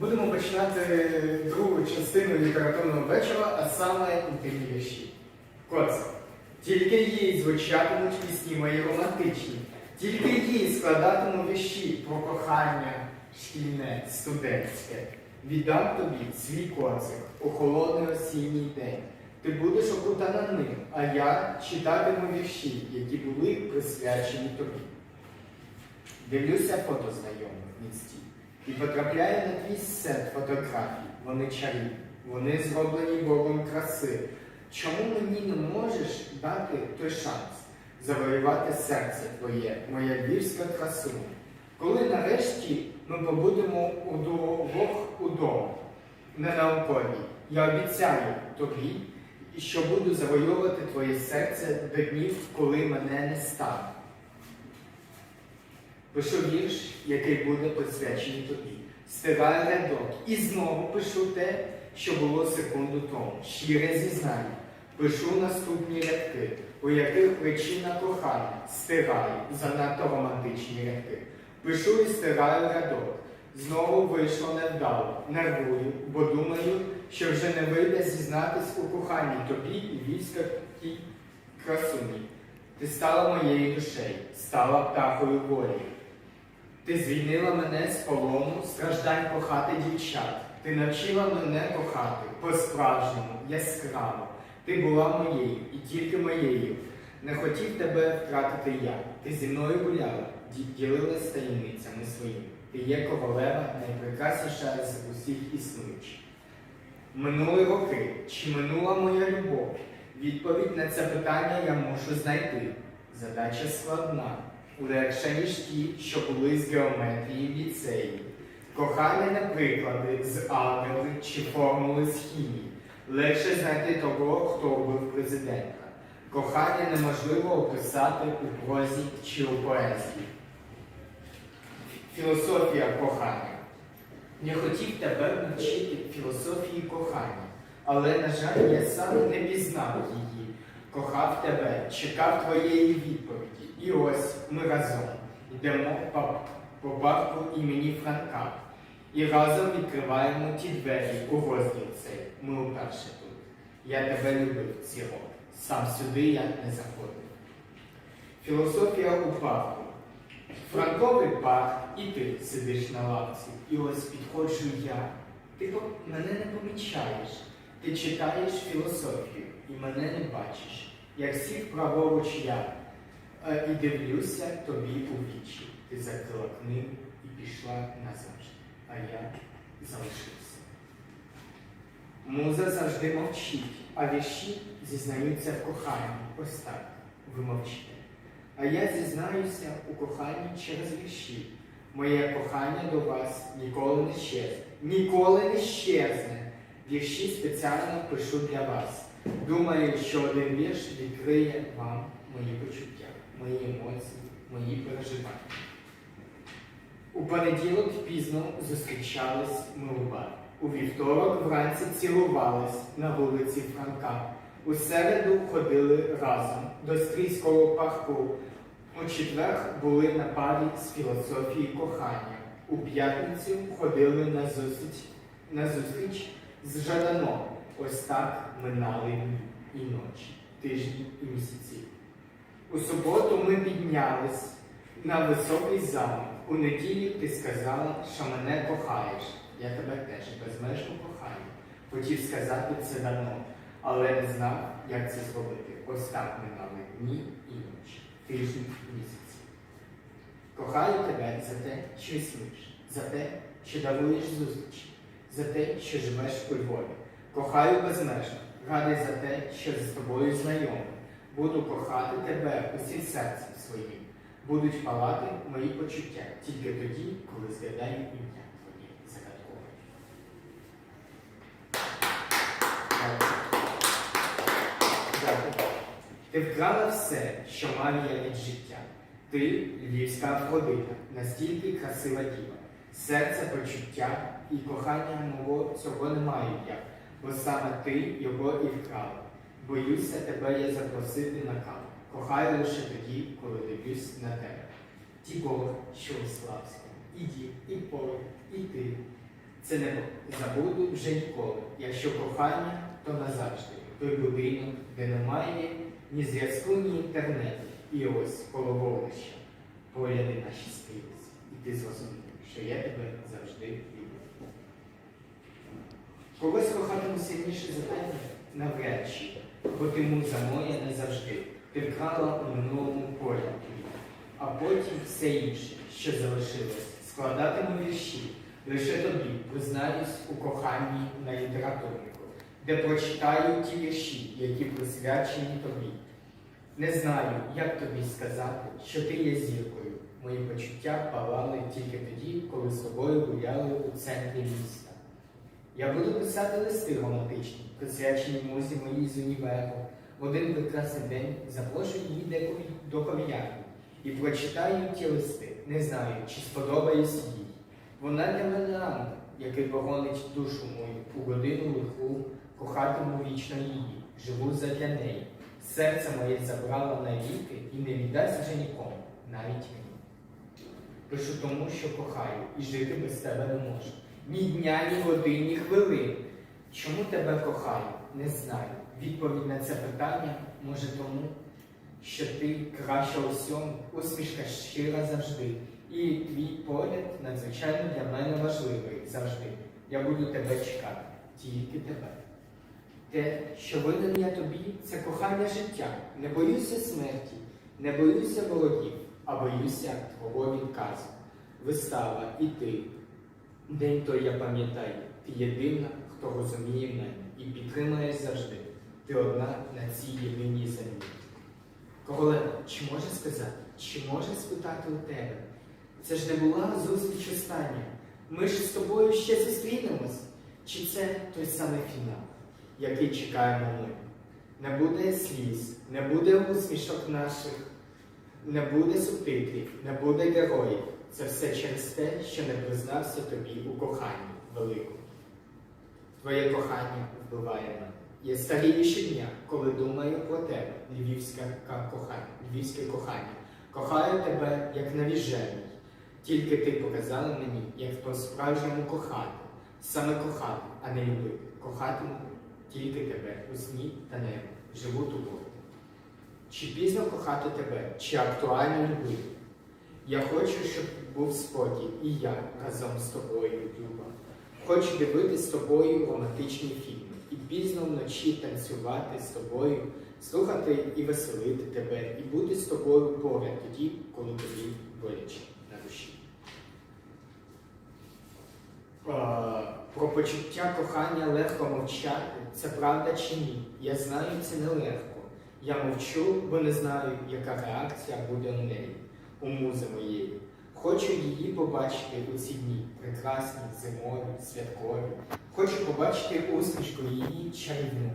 Будемо починати другу частину літературного вечора, а саме інтимні вірші. Коце. Тільки їй звучатимуть пісні мої романтичні, тільки їй складатиму вірші про кохання шкільне, студентське. Віддам тобі свій коцик у холодний осінній день. Ти будеш окутана ним, а я читатиму вірші, які були присвячені тобі. Дивлюся фото знайомих місті і потрапляю на твій сет фотографій. Вони чарівні, вони зроблені Богом краси. Чому мені не можеш дати той шанс завоювати серце твоє, моя вірська красуня? Коли нарешті ми побудемо удвох удома, не наукові, я обіцяю тобі, що буду завоювати твоє серце до днів, коли мене не стане. Пишу вірш, який буде присвячений тобі. Стираю рядок і знову пишу те, що було секунду тому. Щире зізнання. Пишу наступні рядки, у яких причина кохання. Стираю занадто романтичні рядки. Пишу і стираю рядок. Знову вийшло невдало. Нервую, бо думаю, що вже не вийде зізнатись у коханні тобі і війській красуні. Ти стала моєю душею, стала птахою волі. Ти звільнила мене з полону, страждань кохати дівчат. Ти навчила мене кохати по-справжньому, яскраво. Ти була моєю і тільки моєю. Не хотів тебе втратити я. Ти зі мною гуляла, ділилась таємницями своїми. Ти є ковалева, найпрекрасніша з усіх існуючих. Минули роки, чи минула моя любов? Відповідь на це питання я мушу знайти. Задача складна, легша, ніж ті, що були з геометрії в ліцеї. Кохання на приклади з алгебри чи формули з хімії. Легше знайти того, хто вбив президента. Кохання неможливо описати у прозі чи у поезії. Філософія кохання. Я хотів тебе навчити філософії кохання, але, на жаль, я сам не пізнав її. Кохав тебе, чекав твоєї відповіді. І ось ми разом йдемо по, парку імені Франка. І разом відкриваємо ті двері у розділ цей. Ми уперше тут. Я тебе любив роки. Сам сюди я не заходив. Філософія у парку. Франковий парк, і ти сидиш на лавці, і ось підходжу я. Ти мене не помічаєш. Ти читаєш філософію і мене не бачиш. Як сів праворуч я і дивлюся тобі у вічі. Ти закрила книгу і пішла назавжди, а я залишився. Муза завжди мовчить, а вірші зізнаються в коханні. Ось так, ви мовчите. А я зізнаюся у коханні через вірші. Моє кохання до вас ніколи не щезне. Ніколи не щезне. Вірші спеціально пишу для вас. Думаю, що один вірш відкриє вам мої почуття, мої емоції, мої переживання. У понеділок пізно зустрічались ми у бар. У вівторок вранці цілувались на вулиці Франка. У середу ходили разом до стрійського парку. У четвер були на парі з філософії кохання. У п'ятницю ходили на зустріч, на зустріч з Жаданом. Ось так минали і ночі, тижні і місяці. У суботу ми піднялись на високий замок. У неділю ти сказала, що мене кохаєш. Я тебе теж безмежно кохаю. Хотів сказати це давно, але не знав, як це зробити. Ось так минали дні і ночі, тижні місяці. Кохаю тебе за те, що існуєш, за те, що даруєш зустрічі, за те, що живеш у Львові. Кохаю безмежно, радий за те, що з тобою знайомий. Буду кохати тебе усім серцем своїм. Будуть палати мої почуття тільки тоді, коли згадаю ім'я твоє загадкове. Ти вкрала все, що мав я від життя. Ти львівська Афродита, настільки красива діва. Серце почуття і кохання мого цього не маю я, бо саме ти його і вкрала. Боюся тебе я запросити на каву. Кохаю лише тоді, коли дивлюсь на тебе. Ті Бог, що у Славському, і дід, і поле, і ти. Це не забуду вже ніколи. Якщо кохання, то назавжди. Той будинок, де немає ні зв'язку, ні інтернету. І ось коло вогнища. Погляди наші стрілися. І ти зрозумів, що я тебе завжди люблю. Когось кохатиму сильніше за тебе навряд чи, бо ти муза моя не завжди. Ти вкрала у минулому полі. А потім все інше, що залишилось, складатиму вірші. Лише тобі признаюсь у коханні на літературнику, де прочитаю ті вірші, які присвячені тобі. Не знаю, як тобі сказати, що ти є зіркою. Мої почуття палали тільки тоді, коли з тобою гуляли у центрі міста. Я буду писати листи романтичні, присвячені музі моїй з універу. В один прекрасний день запрошую її деколи до кав'ярні і прочитаю ті листи, не знаю, чи сподобаюсь їй. Вона для мене ангел, який погонить душу мою у годину лиху, кохатиму вічно її, живу задля неї. Серце моє забрала навіки і не віддасть вже нікому, навіть мені. Пишу тому, що кохаю, і жити без тебе не можу. Ні дня, ні годин, ні хвилин. Чому тебе кохаю? Не знаю. Відповідь на це питання може тому, що ти краща у всьому, усмішка щира завжди. І твій погляд надзвичайно для мене важливий завжди. Я буду тебе чекати, тільки тебе. Те, що винен я тобі, це кохання життя. Не боюся смерті, не боюся ворогів, а боюся твого відказу. Вистава і ти. День той я пам'ятаю, ти єдина, хто розуміє мене і підтримує завжди. Ти одна на цій єдиній землі. Королева, чи може сказати, чи може спитати у тебе? Це ж не була зустріч остання. Ми ж з тобою ще зустрінемось. Чи це той самий фінал, який чекаємо ми? Не буде сліз, не буде усмішок наших, не буде субтитрів, не буде героїв. Це все через те, що не признався тобі у коханні великому. Твоє кохання вбиває мене. Я старію щодня, коли думаю про тебе, львівське кохання, львівське кохання. Кохаю тебе, як навіжений. Тільки ти показала мені, як по-справжньому кохати. Саме кохати, а не любити. Кохатиму тільки тебе у сні та небі. Живу тобою. Чи пізно кохати тебе, чи актуально любити? Я хочу, щоб був спокій, і я разом з тобою, Люба. Хочу дивитися з тобою романтичні фільми і пізно вночі танцювати з тобою, слухати і веселити тебе, і бути з тобою поряд тоді, коли тобі боляче на душі. Про почуття кохання легко мовчати. Це правда чи ні? Я знаю, це нелегко. Я мовчу, бо не знаю, яка реакція буде у неї, у музи моєї. Хочу її побачити у ці дні, прекрасні, зимові, святкові. Хочу побачити усмішку її чарівну,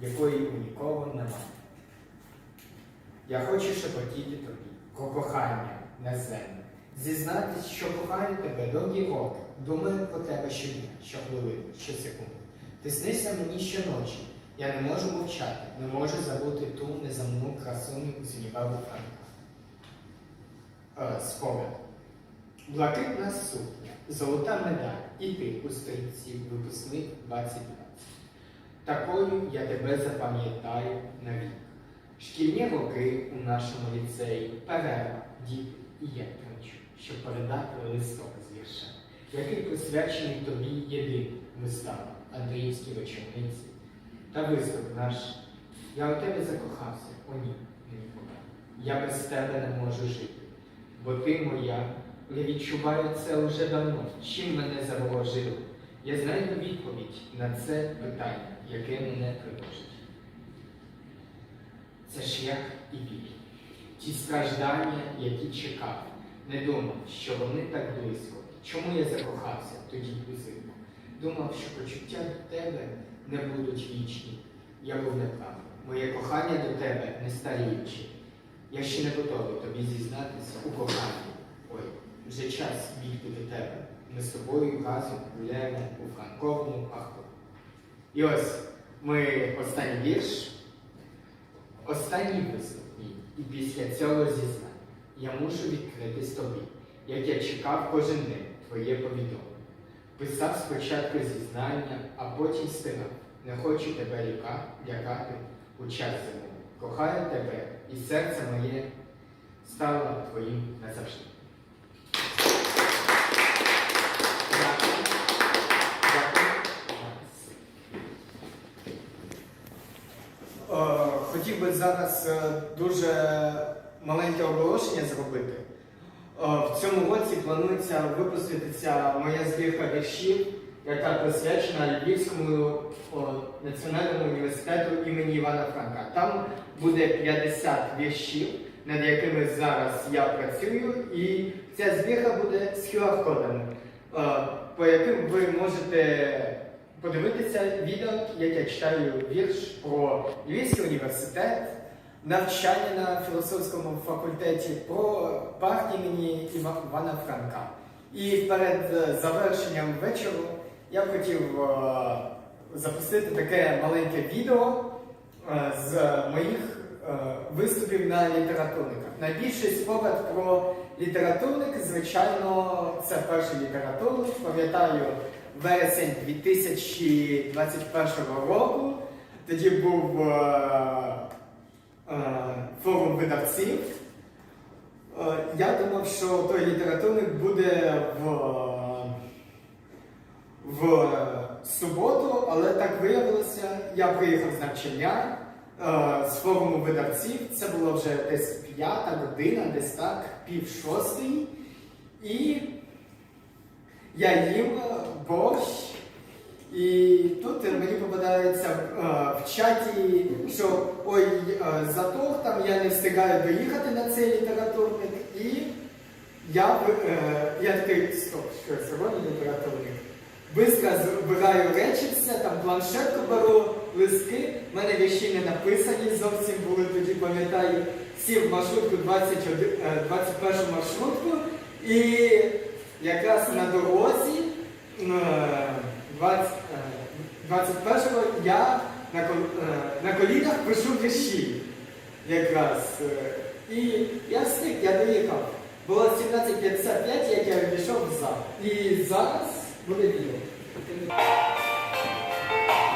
якої у нікого немає. Я хочу шепотіти тобі про кохання неземне. Зізнатись, що кохаю тебе довгі роки, думаю про тебе щодня, щохвилини, щосекунди. Ти снишся мені щоночі. Я не можу мовчати, не можу забути ту неземну красуню з універу Франка. Е. Блакитна сукня, золота медаль, і ти у сторінці випускник 2020. Такою я тебе запам'ятаю навік. Шкільні роки у нашому ліцеї, перерва, діти і я кричу, щоб передати листок з вірша, який присвячений тобі єдиний вистава Андріївській вечорниці. Та виступ наш. Я у тебе закохався, о ні, ніколи. Я без тебе не можу жити, бо ти моя. Я відчуваю це вже давно. Чим мене заворожили? Я знаю відповідь на це питання, яке мене тривожить. Це шлях і біль. Ті страждання, які чекав, не думав, що вони так близько. Чому я закохався тоді узимку? Думав, що почуття до тебе не будуть вічні. Я був неправий. Моє кохання до тебе не старіюче. Я ще не готовий тобі зізнатися у коханні. Ой, вже час бігти до тебе. Ми з тобою разом гуляємо у франковому парку. І ось ми останній вірш, останній виступ мій. І після цього зізнання я мушу відкритись тобі, як я чекав кожен день твоє повідомлення. Писав спочатку зізнання, а потім стинав. Не хочу тебе ліка, лякати у час зимовий. Кохаю тебе, і серце моє стало твоїм назавжди. Е, Хотів би зараз е, дуже маленьке оголошення зробити. Е, В цьому році планується випуститися моя збірка віршів, яка присвячена Львівському національному університету імені Івана Франка. Там буде 50 віршів, над якими зараз я працюю, і ця збірка буде з QR-кодами, е, по яким ви можете подивитися відео, як я читаю вірш про Львівський університет, навчання на філософському факультеті, про парк імені Івана Франка. І перед е, завершенням вечору я б хотів е, запустити таке маленьке відео е, з моїх е, виступів на літературниках. Найбільший спогад про літературник, звичайно, це перший літературник. Пам'ятаю, вересень 2021 року. Тоді був форум видавців. Я думав, що той літературник буде в, в суботу, але так виявилося. Я приїхав з навчання е, з форуму видавців. Це було вже десь п'ята година, десь так, пів шостої. І я їм борщ. І тут мені попадається е, в чаті, що ой, е, затор там я не встигаю доїхати на цей літературник. І я, е, я такий, стоп, що сьогодні літературник. Бистро збираю речі, все, там планшетку беру, листки. В мене вірші не написані зовсім були тоді, пам'ятаю, сів маршрутку 21, е, 21 маршрутку. І якраз на дорозі е, 20, е, 21-го я на, кол- е, на колінах пишу вірші. Якраз. е, І я встиг, я доїхав. Було 17.55, як я війшов в зал. І зараз буде відео. Thank you.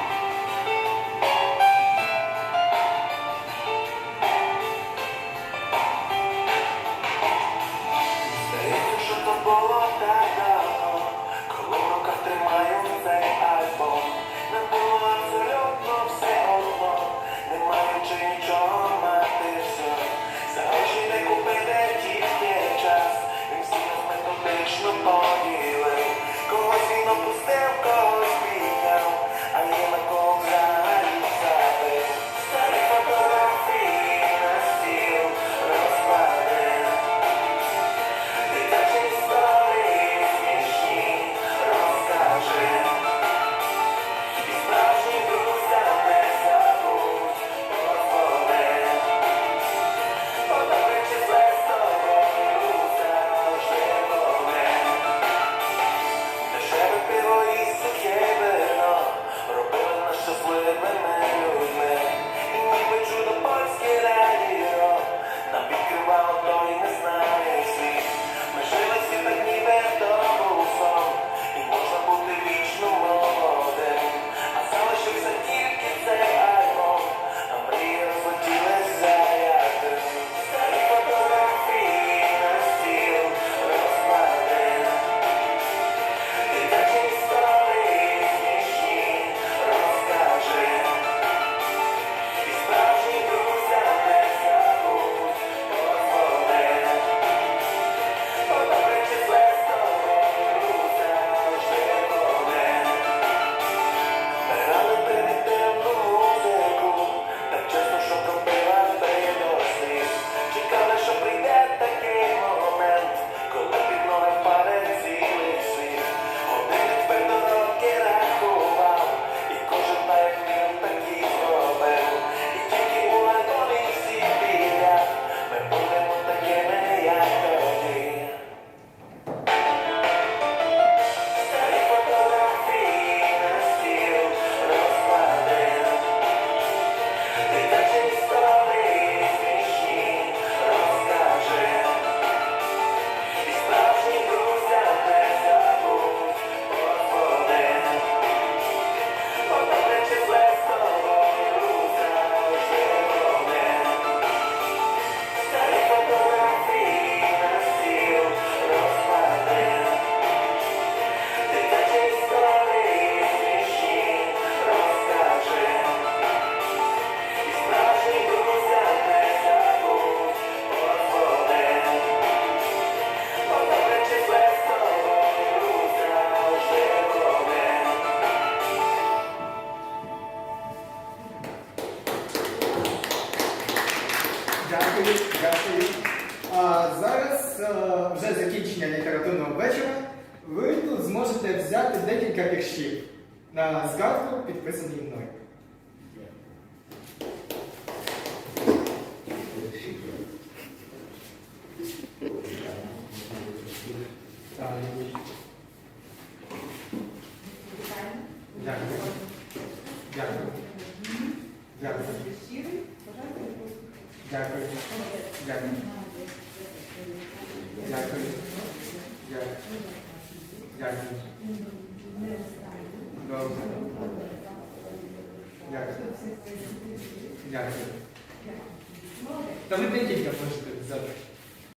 打一个